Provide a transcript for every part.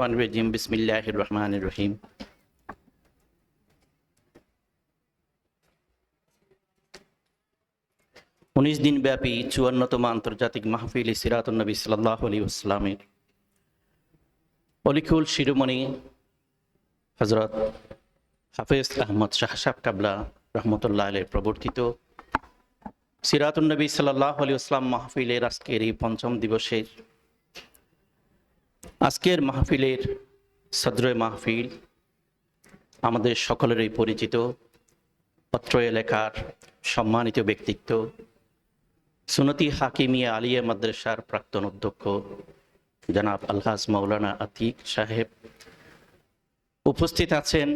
রহিম বিসমিল্লাহ রহমান রহিম উনিশ দিন ব্যাপী চুয়ান্নতম আন্তর্জাতিক মাহফিল সিরাতুন্নবী সাল্লাহ আলী আসলামের অলিকুল শিরোমণি হজরত হাফেজ আহমদ শাহসাব কাবলা রহমতুল্লাহ আলের প্রবর্তিত সিরাতুন্নবী সাল্লাহ আলী আসলাম মাহফিলের আজকের এই পঞ্চম দিবসের আজকের মাহফিলের সদরে মাহফিল আমাদের সকলেরই পরিচিত, পত্র এলাকার সম্মানিত ব্যক্তিত্ব, সুনতি হাকিমিয়া আলিয়া মাদ্রাসার প্রাক্তন অধ্যক্ষ, জনাব আলহাজ মৌলানা আতিক সাহেব উপস্থিত আছেন।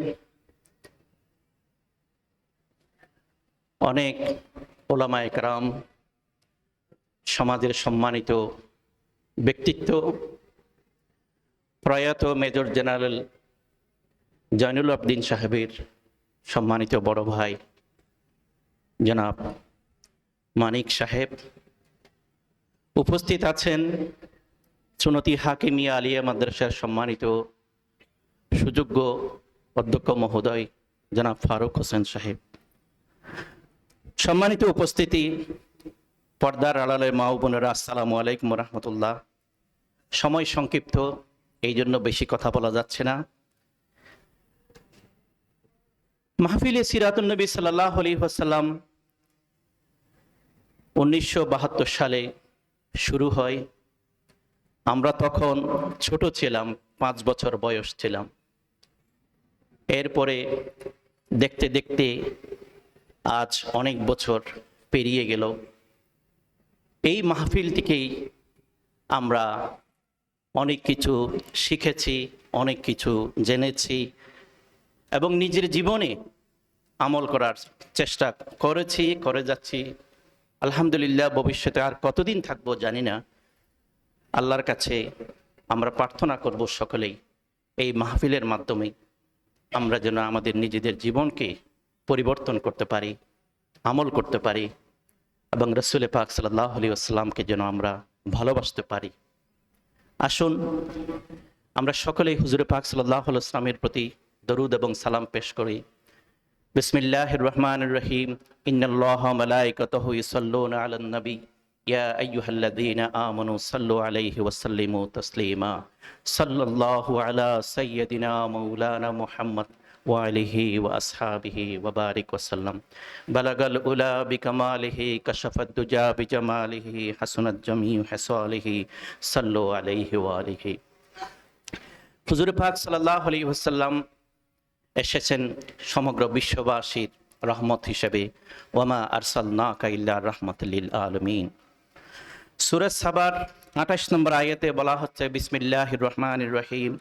অনেক ওলামা একরাম, সমাজের সম্মানিত ব্যক্তিত্ব প্রয়াত মেজর জেনারেল জয়নুল আবদিন সাহেবের সম্মানিত বড় ভাই, জনাব মানিক সাহেব। উপস্থিত আছেন সুনতি হাকিমিয়া আলিয়া মাদ্রাসার সম্মানিত সুযোগ্য অধ্যক্ষ মহোদয়, জনাব ফারুক হোসেন সাহেব। সম্মানিত উপস্থিতি, পর্দার আড়ালের মা আসসালামু আলাইকুম রহমতুল্লাহ। সময় সংক্ষিপ্ত। এই জন্য বেশি কথা বলা যাচ্ছে না। মাহফিলে সিরাতুন্নবী সাল্লাহ আলী হাসাল্লাম উনিশশো সালে শুরু হয়। আমরা তখন ছোট ছিলাম, পাঁচ বছর বয়স ছিলাম। এরপরে দেখতে দেখতে আজ অনেক বছর পেরিয়ে গেল। এই মাহফিল থেকেই আমরা অনেক কিছু শিখেছি, অনেক কিছু জেনেছি এবং নিজের জীবনে আমল করার চেষ্টা করেছি, করে যাচ্ছি। আলহামদুলিল্লাহ, ভবিষ্যতে আর কতদিন থাকব জানি না। আল্লাহর কাছে আমরা প্রার্থনা করব সকলেই, এই মাহফিলের মাধ্যমে আমরা যেন আমাদের নিজেদের জীবনকে পরিবর্তন করতে পারি, আমল করতে পারি এবং রসুল পাক সাল্লাহ আলী আসসালামকে যেন আমরা ভালোবাসতে পারি। আসুন, আমরা সকলেই হুজুরে পাক সাল্লাহ প্রতি দরুদ এবং সালাম পেশ করি। বিসমিল্লাহ রহমান রহিম। ইন্নাল্লাহ মালাইকাতাহু ইউসাল্লুনা আলান নবী। ইয়া আইয়ুহাল্লাযীনা আমানু সাল্লু আলাইহি ওয়া সাল্লিমু তাসলিমা। সাল্লাল্লাহু আলা সাইয়্যিদিনা মাওলানা মুহাম্মদ। ওয়ালিহি ওয়াসহাবিহি ওয়াবারিক ওয়াসাল্লাম বালাগাল উলা বিকামালিহি কাশাফাত দুজা বিজামালিহি হাসনাত জামি হাসালিহি সাল্লু আলাইহি ওয়ালিহি হুজুর পাক সাল্লাহ আলী ওয়াসাল্লাম এসেছেন সমগ্র বিশ্ববাসীর রহমত হিসেবে। ওয়ামা আরসাল না কাইল্লা রহমতুল্লিল আলমিন। সুরজ সাবার আঠাশ নম্বর আয়াতে বলা হচ্ছে বিসমিল্লাহ রহমান রহিম।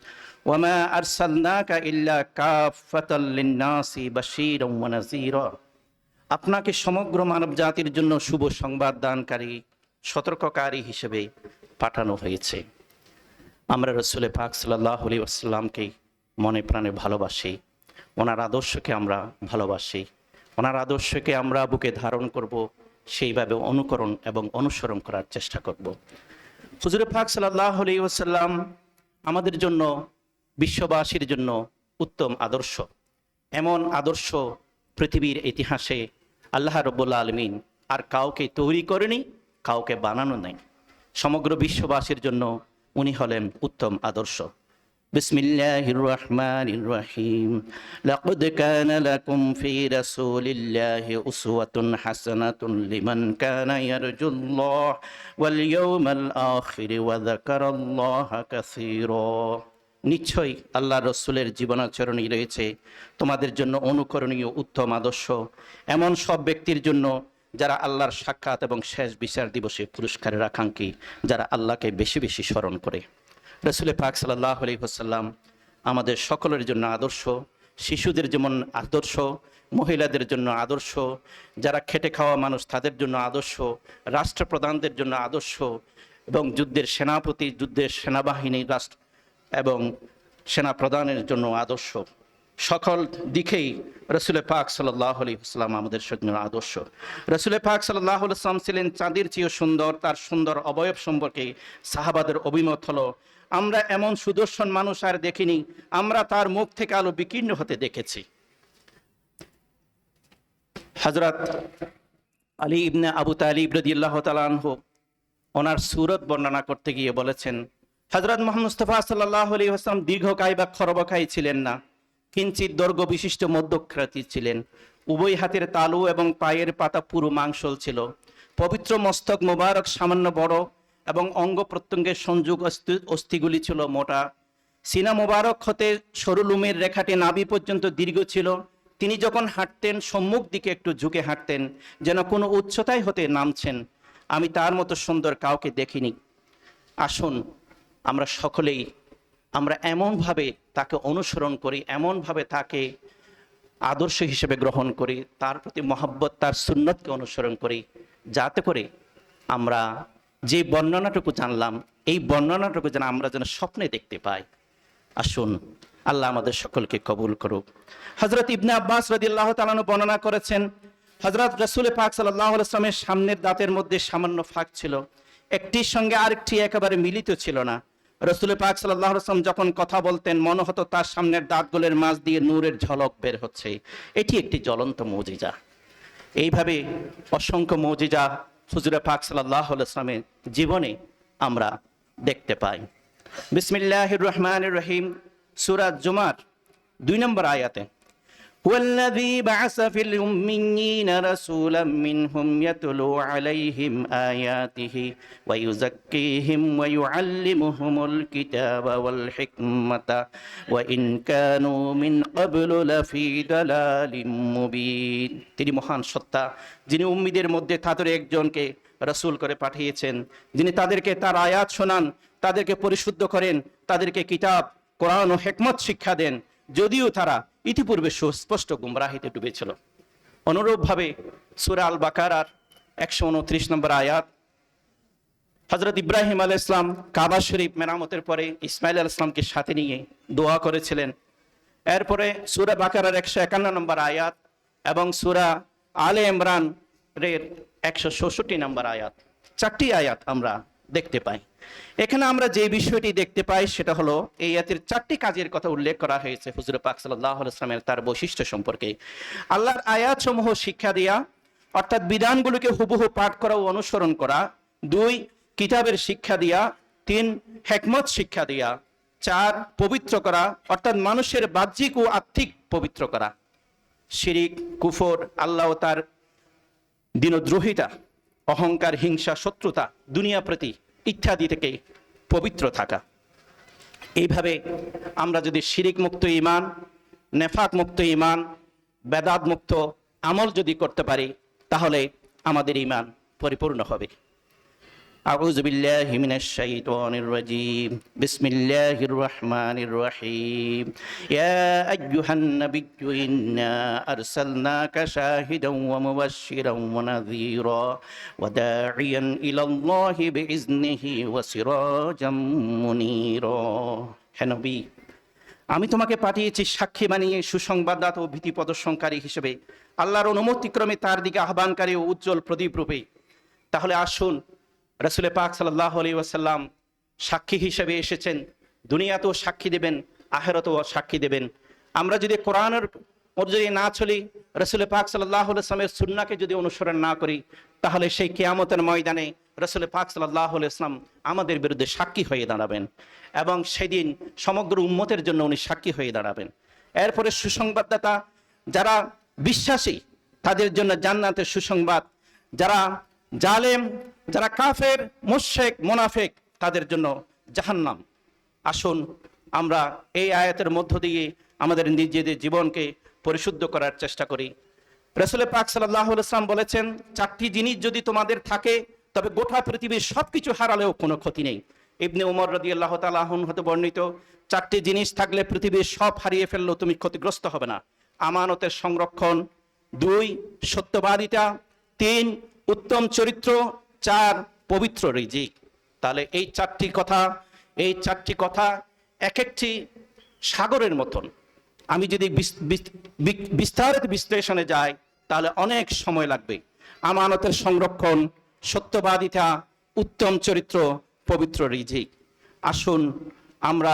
ওয়ামা আরসালনাকা ইল্লা কাফাতাল লিন্নাসি বাশীরাম ওয়া আপনাকে সমগ্র মানব জাতির জন্য শুভ সংবাদ দানকারী, সতর্ককারী হিসেবে পাঠানো হয়েছে। আমরা রসুলে পাক সাল্লাহ আলী আসসালামকে মনে প্রাণে ভালোবাসি। ওনার আদর্শকে আমরা ভালোবাসি। ওনার আদর্শকে আমরা বুকে ধারণ করব, সেইভাবে অনুকরণ এবং অনুসরণ করার চেষ্টা করব। হুজুরে ফাক সাল্লাহ আলী আমাদের জন্য, বিশ্ববাসীর জন্য উত্তম আদর্শ। এমন আদর্শ পৃথিবীর ইতিহাসে আল্লাহ রব্বুল্লা আলমিন আর কাউকে তৈরি করেনি, কাউকে বানানো নেই। সমগ্র বিশ্ববাসীর জন্য উনি হলেন উত্তম আদর্শ। بسم الله الرحمن الرحيم لقد كان لكم في رسول الله أسوة حسنة لمن كان يرجو الله واليوم الآخر وذكر الله كثيرا নিশ্চয়ই আল্লাহ রসুলের জীবনাচরণই রয়েছে তোমাদের জন্য অনুকরণীয় উত্তম আদর্শ এমন সব ব্যক্তির জন্য যারা আল্লাহর সাক্ষাৎ এবং শেষ বিচার দিবসে পুরস্কারের আকাঙ্ক্ষী যারা আল্লাহকে বেশি বেশি স্মরণ করে রসুল পাক সাল্লাহ আলী হোসাল্লাম আমাদের সকলের জন্য আদর্শ, শিশুদের যেমন আদর্শ, মহিলাদের জন্য আদর্শ, যারা খেটে খাওয়া মানুষ তাদের জন্য আদর্শ, রাষ্ট্রপ্রধানদের জন্য আদর্শ এবং যুদ্ধের সেনাপতি, যুদ্ধের সেনাবাহিনী রাষ্ট্র এবং সেনা প্রধানের জন্য আদর্শ। সকল দিকেই রসুল পাক সাল্লাহ আলী ইসলাম আমাদের সঙ্গে আদর্শ। রসুল পাক সাল্লাহ ইসলাম ছিলেন চাঁদের চেয়েও সুন্দর, তার সুন্দর অবয়ব সম্পর্কে সাহাবাদের অভিমত হলো আমরা এমন সুদর্শন মানুষ আর দেখিনি, আমরা তার মুখ থেকে আলো বিকীর্ণ হতে দেখেছি। হজরত আলী ইবনে আবু তালিব রদিয়াল্লাহ তালানহ ওনার সুরত বর্ণনা করতে গিয়ে বলেছেন হজরত মোহাম্মদ মুস্তফা সাল্লাহ আলী হাসলাম দীর্ঘকায় বা খরবকাই ছিলেন না কিঞ্চিত দৈর্ঘ্য বিশিষ্ট মধ্যখ্রাতি ছিলেন। উভয় হাতের তালু এবং পায়ের পাতা পুরো মাংসল ছিল। পবিত্র মস্তক মোবারক সামান্য বড় এবং অঙ্গ প্রত্যঙ্গের সংযোগ অস্থি- অস্থিগুলি ছিল মোটা। সিনা মোবারক হতে সরুলুমের রেখাটি নাভি পর্যন্ত দীর্ঘ ছিল। তিনি যখন হাঁটতেন, সম্মুখ দিকে একটু ঝুঁকে হাঁটতেন, যেন কোনো উচ্চতায় হতে নামছেন। আমি তার মতো সুন্দর কাউকে দেখিনি। আসুন, আমরা সকলেই, আমরা এমনভাবে তাকে অনুসরণ করি, এমনভাবে তাকে আদর্শ হিসেবে গ্রহণ করি, তার প্রতি মহব্বত, তার সুন্নতকে অনুসরণ করি, যাতে করে আমরা যে বর্ণনাটুকু জানলাম, এই বর্ণনাটুকু যেন আমরা যেন স্বপ্নে দেখতে পাই। আসুন, আল্লাহ আমাদের সকলকে কবুল করুক। হজরত ইবনে আব্বাস রদিল্লাহ তালানু বর্ণনা করেছেন হজরত রসুল পাক সাল্লাহ আসলামের সামনের দাঁতের মধ্যে সামান্য ফাঁক ছিল। একটির সঙ্গে আরেকটি একেবারে মিলিত ছিল না। রসুল পাক সাল্লাহ আসলাম যখন কথা বলতেন, মনে হতো তার সামনের দাঁতগুলোর মাঝ দিয়ে নূরের ঝলক বের হচ্ছে। এটি একটি জ্বলন্ত মজিজা। এইভাবে অসংখ্য মজিজা হুজুরে পাক সাল্লাহ ইসলামের জীবনে আমরা দেখতে পাই। বিসমিল্লাহির রহমানির রহিম, সূরা জুমার দুই নম্বর আয়াতে। هو الذي بعث في الأميين رسولا منهم يتلو عليهم آياته ويزكيهم ويعلمهم الكتاب والحكمة وإن كانوا من قبل لفي ضلال مبين তিনি মহান সত্তা যিনি উম্মিদের মধ্যে তাদের একজনকে রসুল করে পাঠিয়েছেন যিনি তাদেরকে তার আয়াত শোনান তাদেরকে পরিশুদ্ধ করেন তাদেরকে কিতাব কোরআন ও হেকমত শিক্ষা দেন যদিও তারা ইতিপূর্বে সুস্পষ্ট গুমরাহিতে ডুবেছিল। অনুরূপভাবে সুরা আল বাকারার একশো উনত্রিশ নম্বর আয়াত হজরত ইব্রাহিম আল ইসলাম কাবা শরীফ মেরামতের পরে ইসমাইল আল ইসলামকে সাথে নিয়ে দোয়া করেছিলেন। এরপরে সুরা বাকারার একশো একান্ন নম্বর আয়াত এবং সুরা আলে ইমরান রের একশো ষষট্টি নম্বর আয়াত। চারটি আয়াত আমরা দেখতে পাই। এখানে আমরা যে বিষয়টি দেখতে পাই সেটা হলো এই আয়াতের চারটি কাজের কথা উল্লেখ করা হয়েছে হুজুর পাক সাল্লাহ ইসলামের তার বৈশিষ্ট্য সম্পর্কে। আল্লাহর আয়াত সমূহ শিক্ষা দেয়া, অর্থাৎ বিধানগুলোকে হুবহু পাঠ করা ও অনুসরণ করা। দুই, কিতাবের শিক্ষা দিয়া। তিন, হেকমত শিক্ষা দিয়া। চার, পবিত্র করা, অর্থাৎ মানুষের বাহ্যিক ও আর্থিক পবিত্র করা। শিরিক, কুফর, আল্লাহ তার দিনদ্রোহিতা, অহংকার, হিংসা, শত্রুতা, দুনিয়া প্রতি ইত্যাদি থেকে পবিত্র থাকা। এইভাবে আমরা যদি শিরিক মুক্ত ইমান নেফাক মুক্ত ইমান বেদাত মুক্ত আমল যদি করতে পারি, তাহলে আমাদের ইমান পরিপূর্ণ হবে। أعوذ بالله من الشيطان الرجيم بسم الله الرحمن الرحيم يا أيها النبي إنا أرسلناك شاهدا ومبشرا ونذيرا وداعيا إلى الله بإذنه وسراجا منيرا حنبي আমি তোমাকে পাঠিয়েছি সাক্ষী বানিয়ে সুসংবাদদাতা ও ভীতি প্রদর্শনকারী হিসেবে আল্লাহর অনুমতিক্রমে তার দিকে আহ্বানকারী ও উজ্জ্বল প্রদীপ রূপে তাহলে আসুন রসুল পাক সাল্লাহ আলী ওয়াসাল্লাম সাক্ষী হিসেবে এসেছেন। দুনিয়াতেও সাক্ষী দেবেন আহেরতেও সাক্ষী দেবেন। আমরা যদি কোরআনের অনুযায়ী না চলি রসুল পাক সাল্লাহ ইসলামের সুন্নাকে যদি অনুসরণ না করি, তাহলে সেই কেয়ামতের ময়দানে রসুল পাক সাল্লাহ ইসলাম আমাদের বিরুদ্ধে সাক্ষী হয়ে দাঁড়াবেন এবং সেদিন সমগ্র উম্মতের জন্য উনি সাক্ষী হয়ে দাঁড়াবেন। এরপরে সুসংবাদদাতা, যারা বিশ্বাসী, তাদের জন্য জান্নাতের সুসংবাদ, যারা জালেম, যারা কাফের মুশেক মোনাফেক, তাদের জন্য জাহান্নাম। আসুন আমরা এই আয়াতের মধ্য দিয়ে আমাদের নিজেদের জীবনকে পরিশুদ্ধ করার চেষ্টা করি। রসুল পাক সাল্লাহ ইসলাম বলেছেন, চারটি জিনিস যদি তোমাদের থাকে, তবে গোটা পৃথিবীর সব কিছু হারালেও কোনো ক্ষতি নেই। ইবনে উমর রদি আল্লাহ তালাহন হতে বর্ণিত, চারটি জিনিস থাকলে পৃথিবীর সব হারিয়ে ফেললেও তুমি ক্ষতিগ্রস্ত হবে না। আমানতের সংরক্ষণ, দুই, সত্যবাদিতা, তিন উত্তম চরিত্র, চার পবিত্র রিজিক। তাহলে এই চারটি কথা, এই চারটি কথা এক একটি সাগরের মতন। আমি যদি বিস্তারিত বিশ্লেষণে যাই, তাহলে অনেক সময় লাগবে। আমানতের সংরক্ষণ, সত্যবাদিতা, উত্তম চরিত্র, পবিত্র রিজিক। আসুন আমরা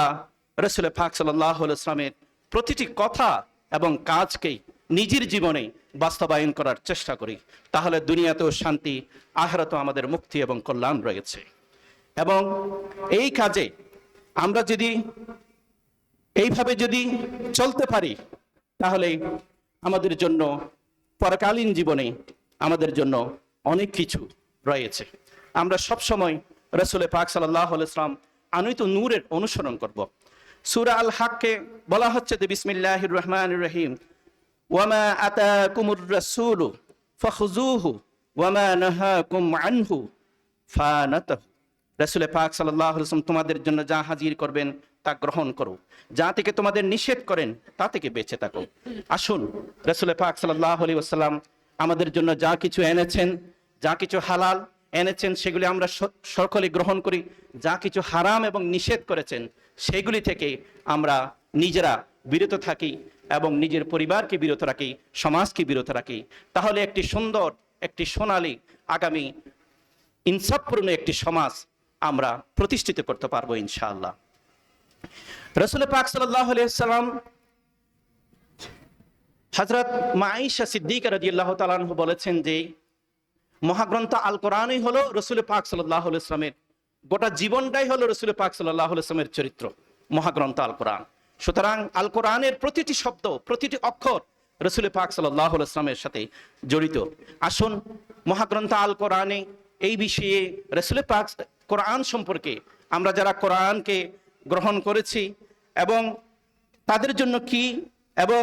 রসুল ফাক সাল্লাহ ইসলামের প্রতিটি কথা এবং কাজকেই নিজের জীবনে বাস্তবায়ন করার চেষ্টা করি, তাহলে দুনিয়াতেও শান্তি আহারত আমাদের মুক্তি এবং কল্যাণ রয়েছে। এবং এই কাজে আমরা যদি, এইভাবে যদি চলতে পারি, তাহলে আমাদের জন্য পরকালীন জীবনে আমাদের জন্য অনেক কিছু রয়েছে। আমরা সব সময় রসুল পাক সাল্লাহ ইসলাম আনুত নূরের অনুসরণ করব। সুরা আল হাককে বলা হচ্ছে যে বিসমিল্লাহ রহমান রহিম। ওয়ামা আতাকুমুর রাসূলু ফাখুযুহু ওয়ামা নাহাকুম আনহু ফানাতাহু রাসূল পাক তোমাদের জন্য যা হাজির করবেন, তা গ্রহণ করো। যা থেকে তোমাদের নিষেধ করেন, তা থেকে বেঁচে থাকো। আসুন, রাসূল পাক সাল্লাল্লাহু আলাইহি ওয়াসাল্লাম আমাদের জন্য যা কিছু এনেছেন, যা কিছু হালাল এনেছেন, সেগুলি আমরা সকলে গ্রহণ করি। যা কিছু হারাম এবং নিষেধ করেছেন, সেগুলি থেকে আমরা নিজেরা বিরত থাকি। এবং নিজের পরিবারকে বিরত রাখি, সমাজকে বিরত রাখি। তাহলে একটি সুন্দর, একটি সোনালী, আগামী ইনসাফপূর্ণ একটি সমাজ আমরা প্রতিষ্ঠিত করতে পারব ইনশাআল্লাহ। রসুল পাক সাল্লাম হজরত মাইশা সিদ্দিক রাদিয়াল্লাহু তাআলাহু বলেছেন যে, মহাগ্রন্থ আল কোরআনই হলো রসুল পাক সাল্লাহ ইসলামের গোটা জীবনটাই হলো রসুল পাক সাল্লাহ ইসলামের চরিত্র, মহাগ্রন্থ আল কোরআন সুতরাং আল কোরআনের প্রতিটি শব্দ, প্রতিটি অক্ষর রসুল পাক সাল্লাহ ইসলামের সাথে জড়িত। আসুন, মহাগ্রন্থ আল কোরআনে এই বিষয়ে রসুল পাক কোরআন সম্পর্কে আমরা যারা কোরআনকে গ্রহণ করেছি এবং তাদের জন্য কি এবং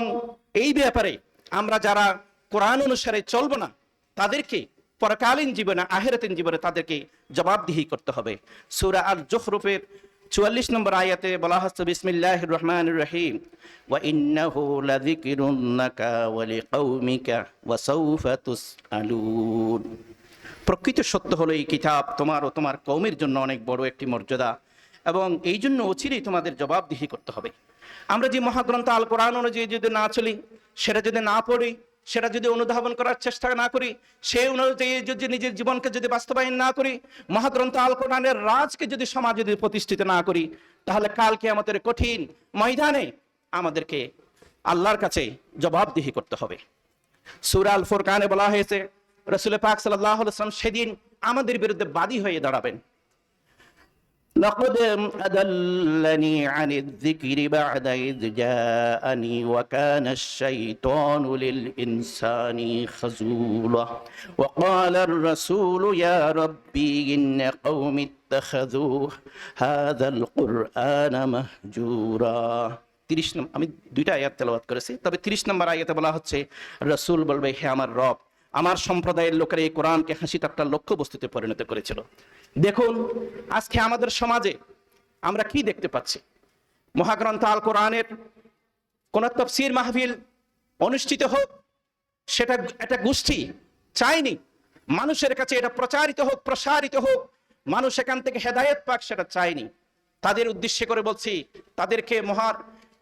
এই ব্যাপারে আমরা যারা কোরআন অনুসারে চলব না, তাদেরকে পরকালীন জীবনে আহেরাতীন জীবনে তাদেরকে জবাবদিহি করতে হবে। সুরা আল জোহরুফের চুয়াল্লিশ নম্বর আয়াতে বলা হচ্ছে বিসমিল্লাহ রহমান রহিম ওয়া ইন্নাহু লাযিকরুন লাকা ওয়া লিকাউমিকা ওয়া প্রকৃত সত্য হলো এই কিতাব তোমার ও তোমার কৌমের জন্য অনেক বড় একটি মর্যাদা এবং এই জন্য অচিরেই তোমাদের জবাবদিহি করতে হবে। আমরা যে মহাগ্রন্থ আল কোরআন অনুযায়ী যদি না চলি, সেটা যদি না পড়ি সেটা যদি অনুধাবন করার চেষ্টা না করি সেই অনুযায়ী যদি নিজের জীবনকে যদি বাস্তবায়ন না করি, মহাগ্রন্থ আল কোরআনের রাজকে যদি সমাজ যদি প্রতিষ্ঠিত না করি, তাহলে কালকে আমাদের কঠিন ময়দানে আমাদেরকে আল্লাহর কাছে জবাবদিহি করতে হবে। সুরা আল ফুরকানে বলা হয়েছে, রসুল পাক সাল্লাহ সেদিন আমাদের বিরুদ্ধে বাদী হয়ে দাঁড়াবেন। لقد أدلني عن الذكر بعد إذ جاءني وكان الشيطان للإنسان خزولا وقال الرسول يا ربي إن قوم اتخذوا هذا القرآن مهجورا তিরিশ নম্বর আমি দুইটা আয়াত তেলাওয়াত করেছি তবে তিরিশ নম্বর আয়াতে বলা হচ্ছে রসুল বলবে হে আমার রব আমার সম্প্রদায়ের লোকেরা এই কোরআনকে হাসি ঠাট্টার লক্ষ্য বস্তুতে পরিণত করেছিল দেখুন, আজকে আমাদের সমাজে আমরা কি দেখতে পাচ্ছি? মহাগ্রন্থ আল কোরআনের কোন তফসির মাহফিল অনুষ্ঠিত হোক, সেটা একটা গোষ্ঠী চাইনি মানুষের কাছে এটা প্রচারিত হোক, প্রসারিত হোক, মানুষ এখান থেকে হেদায়েত পাক সেটা চায়নি। তাদের উদ্দেশ্যে করে বলছি, তাদেরকে মহার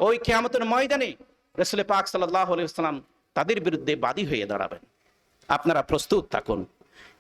ওই কেয়ামতের ময়দানে রসুল পাক সাল্লাহ আলাইসাল্লাম তাদের বিরুদ্ধে বাদী হয়ে দাঁড়াবেন। আপনারা প্রস্তুত থাকুন।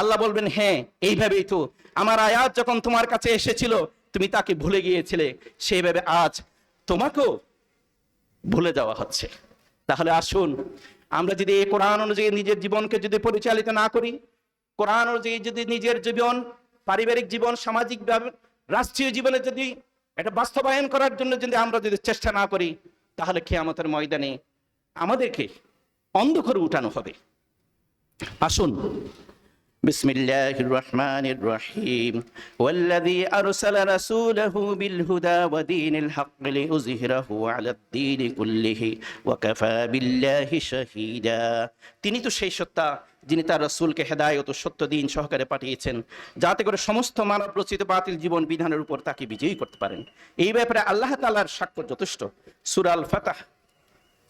আল্লাহ বলবেন হ্যাঁ এইভাবেই তো। আমার আয়াত যখন তোমার কাছে এসেছিল, তুমি তাকে ভুলে গিয়েছিলে। সেইভাবে আজ তোমাকেও ভুলে যাওয়া হচ্ছে। তাহলে আসুন, আমরা যদি এই কোরআন অনুযায়ী নিজের জীবনকে যদি পরিচালিত না করি, কোরআন অনুযায়ী যদি নিজের জীবন, পারিবারিক জীবন, সামাজিক রাষ্ট্রীয় জীবনে যদি এটা বাস্তবায়ন করার জন্য যদি আমরা যদি চেষ্টা না করি, তাহলে খেয়ামতের ময়দানে আমাদেরকে অন্ধ করে উঠানো হবে। আসুন بسم الله الرحمن الرحيم والذي أرسل رسوله بالهدى ودين الحق ليظهره على الدين كله وكفى بالله شهيدا তিনি তো সেই সত্তা যিনি তার রসুলকে হেদায়ত ও সত্য দিন সহকারে পাঠিয়েছেন যাতে করে সমস্ত মানব রচিত বাতিল জীবন বিধানের উপর তাকে বিজয়ী করতে পারেন এই ব্যাপারে আল্লাহ তাআলার সাক্ষ্য যথেষ্ট সুরাল ফাতাহ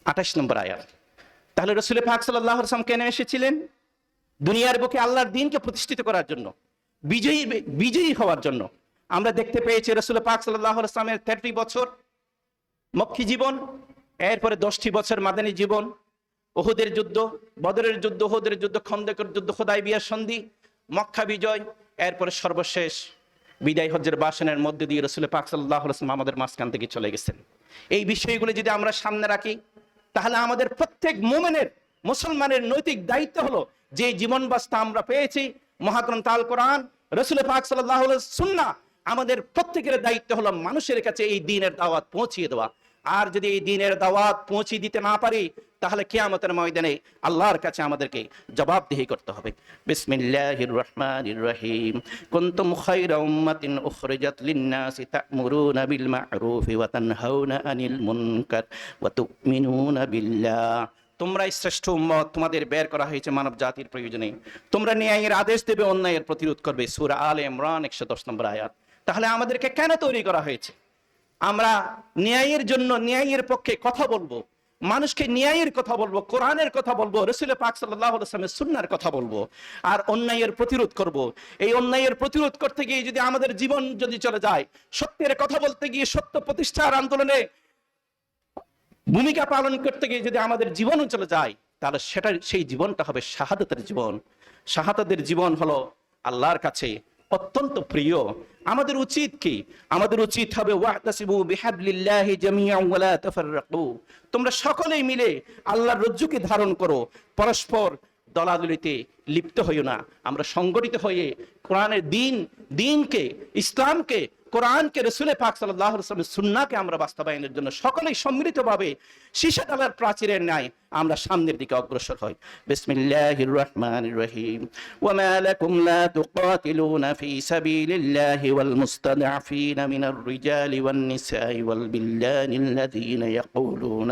আঠাশ নম্বর আয়াত তাহলে রসুল পাক সাল্লাহ আসলাম কেন এসেছিলেন দুনিয়ার বুকে আল্লাহর দিনকে প্রতিষ্ঠিত করার জন্য, বিজয়ী বিজয়ী হওয়ার জন্য। আমরা দেখতে পেয়েছি রসুল পাক সাল্লাহ আসলামের তেরোটি বছর মক্কি জীবন, এরপরে দশটি বছর মাদানী জীবন ওহুদের যুদ্ধ, বদরের যুদ্ধ ওহুদের যুদ্ধ, খন্দেকের যুদ্ধ, খোদাই বিয়ার সন্ধি, মক্কা বিজয়, এরপরে সর্বশেষ বিদায় হজ্জের বাসনের মধ্যে দিয়ে রসুল পাক সাল্লাহ আসলাম আমাদের মাঝখান থেকে চলে গেছেন। এই বিষয়গুলো যদি আমরা সামনে রাখি, তাহলে আমাদের প্রত্যেক মোমেনের মুসলমানের নৈতিক দায়িত্ব হলো যে জীবন বাস্তা আমরা পেয়েছি। মহাগ্রন্থ আল কোরআন, রসুল পাক সাল্লাহ সুন্না আমাদের প্রত্যেকের দায়িত্ব হলো মানুষের কাছে এই দিনের দাওয়াত পৌঁছিয়ে দেওয়া। আর যদি এই দিনের দাওয়াত পৌঁছে দিতে না পারি, তাহলে কিয়ামতের ময়দানে আল্লাহর কাছে আমাদেরকে জবাবদিহি করতে হবে। বিসমিল্লাহির রহমানির রহিম। কুনতুম খায়রা উম্মাতিন উখরিজাত লিন-নাসি তা'মুরুনা বিল মা'রুফি ওয়া তানহাউনা আনিল মুনকার ওয়া তু'মিনুনা বিল্লাহ। তোমরাই শ্রেষ্ঠ উম্মত, তোমাদের বের করা হয়েছে মানব জাতির প্রয়োজনে। তোমরা ন্যায়ের আদেশ দেবে, অন্যায়ের প্রতিরোধ করবে। সূরা আলে ইমরান 110 নম্বর আয়াত। তাহলে আমাদেরকে কেন তৈরি করা হয়েছে? আমরা ন্যায়ের জন্য, ন্যায়ের পক্ষে কথা বলব, মানুষকে ন্যায়ের কথা বলব, কোরআনের কথা বলব রসুল পাক সাল্লাহ আসলামের সুন্নার কথা বলব, আর অন্যায়ের প্রতিরোধ করব। এই অন্যায়ের প্রতিরোধ করতে গিয়ে যদি আমাদের জীবন যদি চলে যায়, সত্যের কথা বলতে গিয়ে সত্য প্রতিষ্ঠার আন্দোলনে ভূমিকা পালন করতে গিয়ে যদি আমাদের জীবনও চলে যায়, তাহলে সেটা সেই জীবনটা হবে শাহাদতের জীবন। শাহাদাতের জীবন হলো আল্লাহর কাছে অত্যন্ত প্রিয়। আমাদের উচিত কি? আমাদের উচিত হবে তোমরা সকলেই মিলে আল্লাহর রজ্জুকে ধারণ করো। পরস্পর দলাদলিতে লিপ্ত হইও না। আমরা সংগঠিত হয়ে কোরআনের দিন, দিনকে, ইসলামকে কোরআনকে রসুলে পাক সাল্লাহ সুন্নাকে আমরা বাস্তবায়নের জন্য সকলেই সম্মিলিতভাবে শীর্ষতলার প্রাচীরের ন্যায় আমরা সামনের দিকে অগ্রসর হই বিসমিল্লাহির রহমানির রহিম ওয়ামা লাকুম লা তুকাতিলুনা ফি সাবিলিল্লাহি ওয়াল মুস্তাদআফিনা মিনার রিজালি ওয়ান নিসাই ওয়াল বিল্লানি الذين يقولون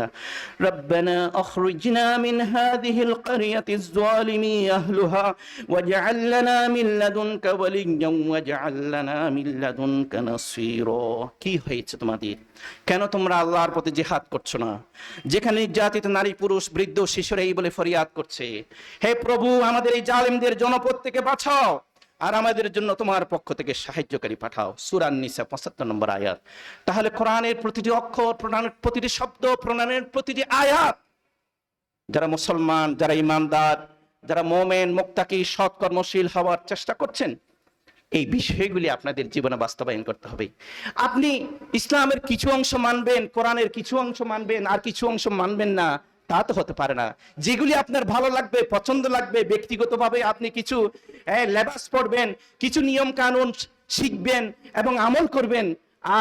ربنا أخرجنا من هذه القرية الظالم أهلها واجعل لنا من لدنك وليا واجعل لنا من لدنك نصيرا কি হয়েছে তোমাদের কেন তোমরা আল্লাহর প্রতি জিহাদ করছ না? যেখানে নির্যাতিত নারী, পুরুষ, বৃদ্ধ, শিশুরা এই বলে ফরিয়াদ করছে। হে প্রভু, আমাদের এই জালিমদের জনপদ থেকে বাঁচাও। আর আমাদের জন্য তোমার পক্ষ থেকে সাহায্যকারী পাঠাও। সুরান নিসা, পঁচাত্তর নম্বর আয়াত। তাহলে কোরআনের প্রতিটি অক্ষর প্রণানের প্রতিটি শব্দ, প্রণানের প্রতিটি আয়াত, যারা মুসলমান, যারা ইমানদার, যারা মোমেন, মুক্তাকি, সৎকর্মশীল হওয়ার চেষ্টা করছেন এই বিষয়গুলি আপনাদের জীবনে বাস্তবায়ন করতে হবে। আপনি ইসলামের কিছু অংশ মানবেন, কোরআনের কিছু অংশ মানবেন, আর কিছু অংশ মানবেন না, তা তো হতে পারে না। যেগুলি আপনার ভালো লাগবে, পছন্দ লাগবে, ব্যক্তিগতভাবে আপনি কিছু লেবাস পড়বেন, কিছু নিয়ম কানুন শিখবেন এবং আমল করবেন,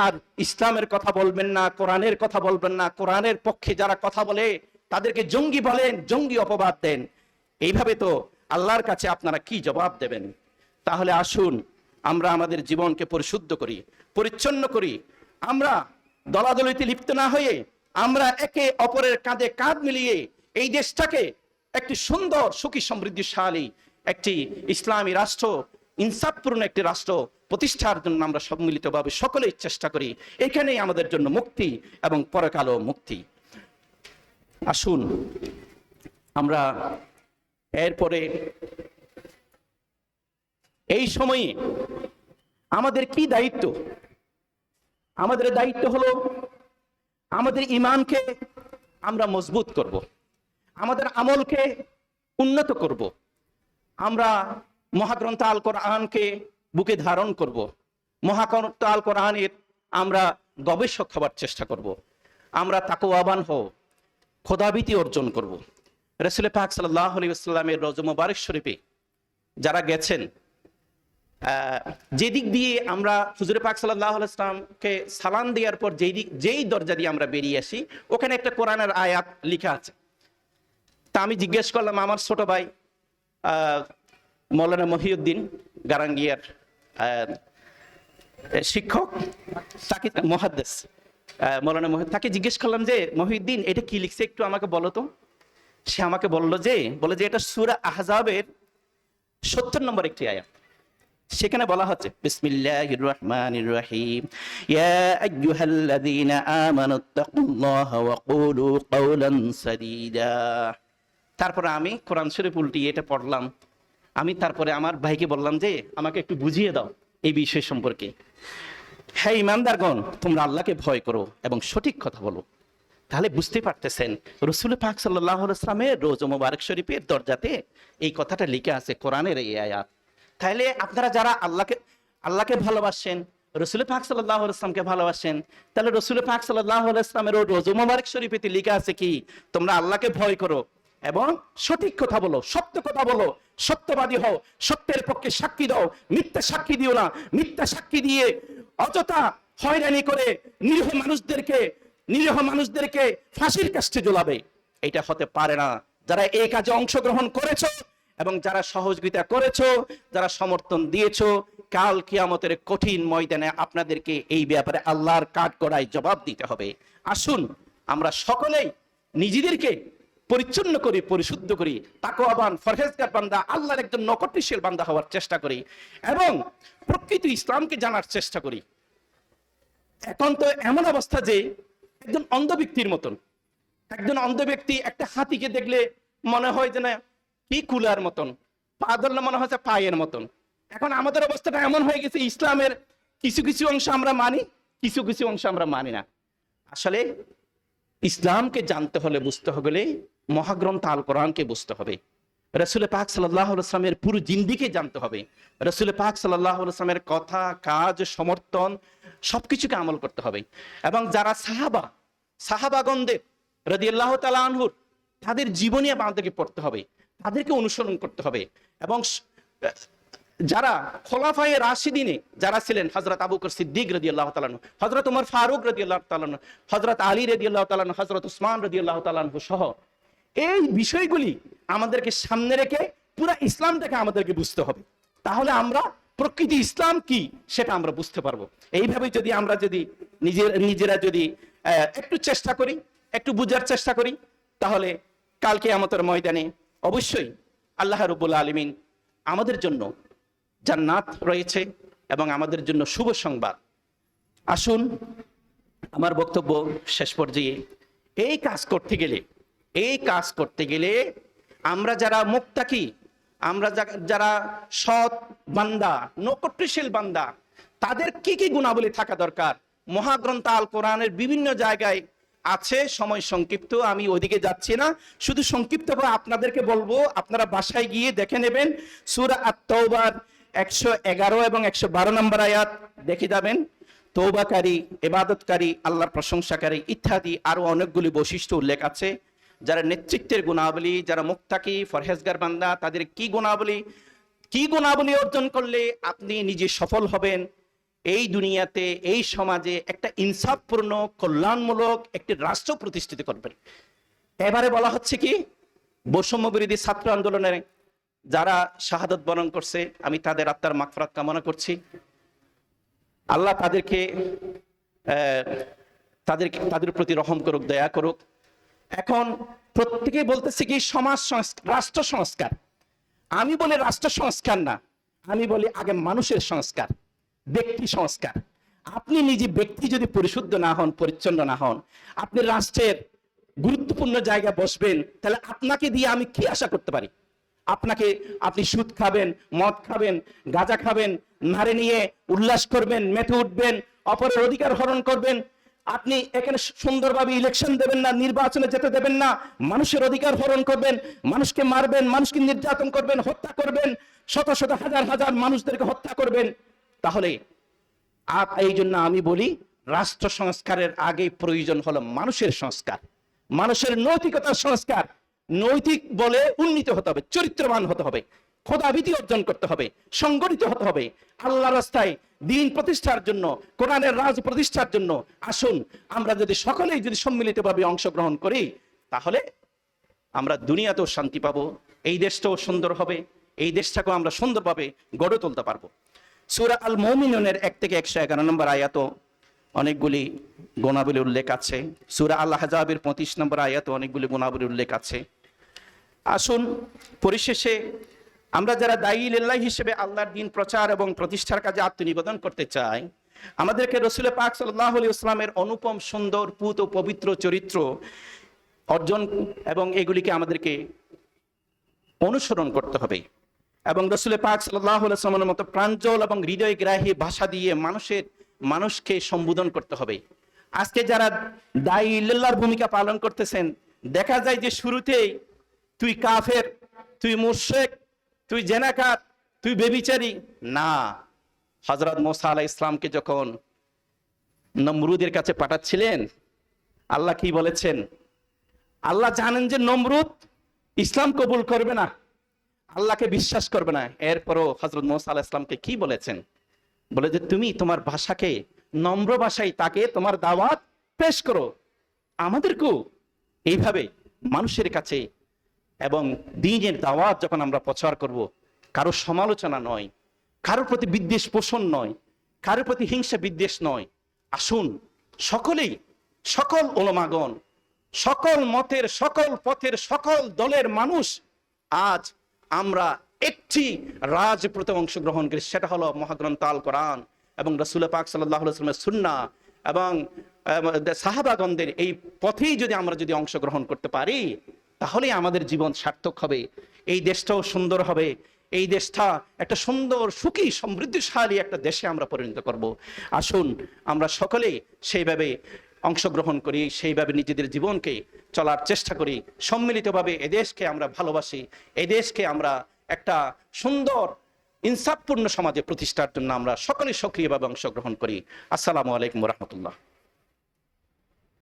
আর ইসলামের কথা বলবেন না, কোরআনের কথা বলবেন না, কোরআনের পক্ষে যারা কথা বলে, তাদেরকে জঙ্গি বলেন, জঙ্গি অপবাদ দেন। এইভাবে তো আল্লাহর কাছে আপনারা কি জবাব দেবেন? তাহলে আসুন আমরা আমাদের জীবনকে পরিশুদ্ধ করি, পরিচ্ছন্ন করি। আমরা দলাদলিতে লিপ্ত না হয়ে আমরা একে অপরের কাঁধে কাঁধ মিলিয়ে এই দেশটাকে একটি সুন্দর, সুখী, সমৃদ্ধিশালী একটি ইসলামী রাষ্ট্র, ইনসাফপূর্ণ একটি রাষ্ট্র প্রতিষ্ঠার জন্য আমরা সম্মিলিতভাবে সকলেই চেষ্টা করি। এখানেই আমাদের জন্য মুক্তি এবং পরকালও মুক্তি। আসুন, আমরা এরপরে এই সময়ে আমাদের কি দায়িত্ব আমাদের দায়িত্ব হলো আমাদের ইমানকে আমরা মজবুত করব। আমাদের আমলকে উন্নত করব। আমরা মহাগ্রন্থ আল কোরআনকে বুকে ধারণ করব। মহাগ্রন্থ আল কোরআনের আমরা গবেষক হবার চেষ্টা করব। আমরা তাকওয়াবান হব খোদাবিতি অর্জন করব। রসুল পাক সাল্লাহ আলী আসসালামের রজ শরীফে যারা গেছেন যেদিক দিয়ে আমরা হুজুর পাক সাল্লাহ ইসলামকে সালাম দেওয়ার পর যেই দিক যেই দরজা দিয়ে আমরা বেরিয়ে আসি, ওখানে একটা কোরআনের আয়াত লেখা আছে। তা আমি জিজ্ঞেস করলাম, আমার ছোট ভাই মৌলানা মহিউদ্দিন গারাঙ্গিয়ার শিক্ষক, তাকে মহাদ্দেশ মৌলানা মহি তাকে জিজ্ঞেস করলাম যে, মহিউদ্দিন, এটা কি লিখছে একটু আমাকে বলো তো? সে আমাকে বলল যে, বলে যে এটা সুরা আহজাবের সত্তর নম্বর একটি আয়াত। সেখানে বলা হচ্ছে বিসমিল্লাহির রহমানির রহিম ইয়া আইয়ুহাল্লাযীনা আমানু তাকুল্লাহা ওয়া কুলু কাওলান সাদীদা। তারপরে আমি কোরআন শরীফ উল্টিয়ে এটা পড়লাম। আমি তারপরে আমার ভাইকে বললাম যে, আমাকে একটু বুঝিয়ে দাও এই বিষয় সম্পর্কে। হ্যাঁ ইমানদারগণ, তোমরা আল্লাহকে ভয় করো এবং সঠিক কথা বলো। তাহলে বুঝতে পারতেছেন, রসুল পাক সাল্লাহ ইসলামের রোজ মোবারক শরীফের দরজাতে এই কথাটা লিখে আছে কোরআনের এই আয়াত। তাহলে আপনারা যারা আল্লাহকে আল্লাহকে ভালোবাসেন রসুল পাক সাল্লাহ ইসলামকে ভালোবাসেন, তাহলে রসুল পাক সাল্লাহ ইসলামের রোজ মোবারক শরীফেতে লিখে আছে কি? তোমরা আল্লাহকে ভয় করো এবং সঠিক কথা বলো, সত্য কথা বলো, সত্যবাদী হও, সত্যের পক্ষে সাক্ষী দাও, মিথ্যা সাক্ষী দিও না, মিথ্যা সাক্ষী দিয়ে অযথা হয়রানি করে নিরীহ মানুষদেরকে নিরীহ মানুষদেরকে ফাঁসির কাছে ঝোলাবে এটা হতে পারে না। যারা এই কাজে অংশগ্রহণ করেছ এবং যারা সহযোগিতা করেছ, যারা সমর্থন দিয়েছ, কাল কিয়ামতের কঠিন ময়দানে আপনাদেরকে এই ব্যাপারে আল্লাহর কাঠ করায় জবাব দিতে হবে। আসুন, আমরা সকলেই নিজেদেরকে পরিচ্ছন্ন করি, পরিশুদ্ধ করি, তাকওয়াবান, ফরহেজগার বান্দা, আল্লাহর একজন নকটিশীল বান্দা হওয়ার চেষ্টা করি এবং প্রকৃত ইসলামকে জানার চেষ্টা করি। এখন তো এমন অবস্থা যে একজন অন্ধ ব্যক্তির মতন। একজন অন্ধ ব্যক্তি একটা হাতিকে দেখলে মনে হয় যে না কি কুলার মতন পা ধরলে মনে হচ্ছে পায়ের মতন। এখন আমাদের অবস্থাটা এমন হয়ে গেছে, ইসলামের কিছু কিছু অংশ আমরা মানি, কিছু কিছু অংশ আমরা মানি না। আসলে ইসলামকে জানতে হলে বুঝতে হলে মহাগ্রন্থ আল কোরআনকে বুঝতে হবে। রসুল পাক সাল্লাহ আসলামের পুরো জিন্দিকে জানতে হবে। রসুল পাক সাল্লাহ আসলামের কথা, কাজ, সমর্থন সবকিছুকে আমল করতে হবে। এবং যারা সাহাবা সাহাবাগন্ধের রদি আল্লাহ তালা তালাহুর তাদের জীবনী আমাদেরকে পড়তে হবে। তাদেরকে অনুসরণ করতে হবে। এবং যারা খোলাফায়ে রাশিদিনে যারা ছিলেন হজরত আবুকর সিদ্দিক রদি আল্লাহ তালান হজরত উমর ফারুক রদি আল্লাহ তালান হজরত আলী রদি আল্লাহ তালান হজরত উসমান রদি আল্লাহ তালানহু সহ, এই বিষয়গুলি আমাদেরকে সামনে রেখে পুরা ইসলামটাকে আমাদেরকে বুঝতে হবে। তাহলে আমরা প্রকৃতি ইসলাম কি সেটা আমরা বুঝতে পারব। এইভাবে যদি আমরা যদি নিজের, নিজেরা যদি একটু চেষ্টা করি, একটু বুঝার চেষ্টা করি, তাহলে কালকে আমাদের ময়দানে অবশ্যই আল্লাহ রবুল্লা আলমিন আমাদের জন্য জান্নাত রয়েছে এবং আমাদের জন্য শুভ সংবাদ। আসুন, আমার বক্তব্য শেষ পর্যায়ে এই কাজ করতে গেলে, এই কাজ করতে গেলে আমরা যারা মুক্তাকি, আমরা যারা সৎ বান্দা নকট্রিশীল বান্দা, তাদের কি কি গুণাবলী থাকা দরকার? মহাগ্রন্থ আল কোরআনের বিভিন্ন জায়গায় আছে, সময় সংক্ষিপ্ত, আমি ওইদিকে যাচ্ছি না। শুধু সংক্ষিপ্ত করে আপনাদেরকে বলব, আপনারা বাসায় গিয়ে দেখে নেবেন, সুরা আত্মবার একশো এগারো এবং একশো বারো নম্বর আয়াত, দেখে যাবেন। তৌবাকারী এবাদতকারী আল্লাহর প্রশংসাকারী, ইত্যাদি আরও অনেকগুলি বৈশিষ্ট্য উল্লেখ আছে। যারা নেতৃত্বের গুণাবলী, যারা মুক্তাকি, ফরহেজগার বান্দা, তাদের কি গুণাবলী কি গুণাবলী অর্জন করলে আপনি নিজে সফল হবেন? এই দুনিয়াতে, এই সমাজে একটা ইনসাফপূর্ণ, কল্যাণমূলক একটি রাষ্ট্র প্রতিষ্ঠিত করবেন। এবারে বলা হচ্ছে কি, বৈষম্য বিরোধী ছাত্র আন্দোলনের যারা শাহাদত বরণ করছে, আমি তাদের আত্মার মাকফরাত কামনা করছি। আল্লাহ তাদেরকে তাদেরকে, তাদের প্রতি রহম করুক, দয়া করুক। এখন প্রত্যেকে বলতেছে কি, সমাজ সংস্কার রাষ্ট্র সংস্কার। আমি বলি রাষ্ট্র সংস্কার না, আমি বলি আগে মানুষের সংস্কার। ব্যক্তি সংস্কার। আপনি নিজে ব্যক্তি যদি পরিশুদ্ধ না হন, পরিচ্ছন্ন না হন, আপনি রাষ্ট্রের গুরুত্বপূর্ণ জায়গায় বসবেন, তাহলে আপনাকে দিয়ে আমি কি আশা করতে পারি? আপনাকে আপনি সুদ খাবেন, মদ খাবেন, গাঁজা খাবেন নারে নিয়ে উল্লাস করবেন, মেতে উঠবেন, অপরের অধিকার হরণ করবেন। আপনি এখানে সুন্দরভাবে ইলেকশন দেবেন না, নির্বাচনে যেতে দেবেন না, মানুষের অধিকার হরণ করবেন, মানুষকে মারবেন, মানুষকে নির্যাতন করবেন, হত্যা করবেন, শত শত হাজার হাজার মানুষদেরকে হত্যা করবেন। তাহলে এই জন্য আমি বলি, রাষ্ট্র সংস্কারের আগে প্রয়োজন হলো মানুষের সংস্কার। মানুষের নৈতিকতার সংস্কার। নৈতিক বলে উন্নীত হতে হবে, চরিত্রবান হতে হবে খোদাভীতি অর্জন করতে হবে, সংগঠিত হতে হবে। আল্লাহ রাস্তায় দিন প্রতিষ্ঠার জন্য, কোরআনের রাজ প্রতিষ্ঠার জন্য আসুন, আমরা যদি সকলেই যদি সম্মিলিতভাবে অংশগ্রহণ করি, তাহলে আমরা দুনিয়াতেও শান্তি পাবো, এই দেশটাও সুন্দর হবে, এই দেশটাকেও আমরা সুন্দরভাবে গড়ে তুলতে পারব। সুরা আল মৌমিনের এক থেকে একশো এগারো নম্বর আয়াত অনেকগুলি গুণাবলী উল্লেখ আছে। সুরা আল হাজাবের পঁচিশ নম্বর আয়াত অনেকগুলি গুণাবলী উল্লেখ আছে। আসুন, পরিশেষে আমরা যারা দায়ী লিল্লাহ হিসেবে আল্লাহর দিন প্রচার এবং প্রতিষ্ঠার কাজে আত্মনিবেদন করতে চাই, আমাদেরকে রসুল পাক সাল্লাহ আলী ইসলামের অনুপম, সুন্দর, পুত ও পবিত্র চরিত্র অর্জন এবং এগুলিকে আমাদেরকে অনুসরণ করতে হবে। এবং রসুল পাক সাল্লাহ মতো প্রাঞ্জল এবং হৃদয়গ্রাহী ভাষা দিয়ে মানুষের, মানুষকে সম্বোধন করতে হবে। আজকে যারা দায়ী ইল্লাহর ভূমিকা পালন করতেছেন, দেখা যায় যে শুরুতেই তুই কাফের, তুই মুর্শেক তুই জেনাকার, তুই বেবিচারি। না হজরত মোসা আলাহ ইসলামকে যখন নমরুদের কাছে পাঠাচ্ছিলেন, আল্লাহ কি বলেছেন? আল্লাহ জানেন যে নমরুদ ইসলাম কবুল করবে না। আল্লাহকে বিশ্বাস করবে না। এরপরও হজরত মোসা আলাহ ইসলামকে কি বলেছেন? বলে যে, তুমি তোমার ভাষাকে নম্র ভাষায় তাকে তোমার দাওয়াত পেশ করো। আমাদেরকেও এইভাবে মানুষের কাছে এবং দিনের দাওয়াত যখন আমরা প্রচার করব, কারও সমালোচনা নয় কারোর প্রতি বিদ্বেষ পোষণ নয় কারোর প্রতি হিংসা বিদ্বেষ নয়। আসুন, সকলেই, সকল ওলমাগণ সকল মতের, সকল পথের, সকল দলের মানুষ আজ আমরা একটি রাজপ্রতে অংশগ্রহণ করি, সেটা হলো মহাগ্রন্থ আল কোরআন এবং রসুল পাক সাল্লাহ সুন্না এবং সাহাবাগনদের এই পথেই যদি আমরা যদি অংশগ্রহণ করতে পারি তাহলেই আমাদের জীবন সার্থক হবে, এই দেশটাও সুন্দর হবে, এই দেশটা একটা সুন্দর, সুখী, সমৃদ্ধিশালী একটা দেশে আমরা পরিণত করব। আসুন, আমরা সকলে সেইভাবে অংশগ্রহণ করি, সেইভাবে নিজেদের জীবনকে চলার চেষ্টা করি। সম্মিলিতভাবে এদেশকে আমরা ভালোবাসি। এদেশকে আমরা একটা সুন্দর, ইনসাফপূর্ণ সমাজে প্রতিষ্ঠার জন্য আমরা সকলে সক্রিয়ভাবে অংশগ্রহণ করি। আসসালামু আলাইকুম রহমতুল্লাহ।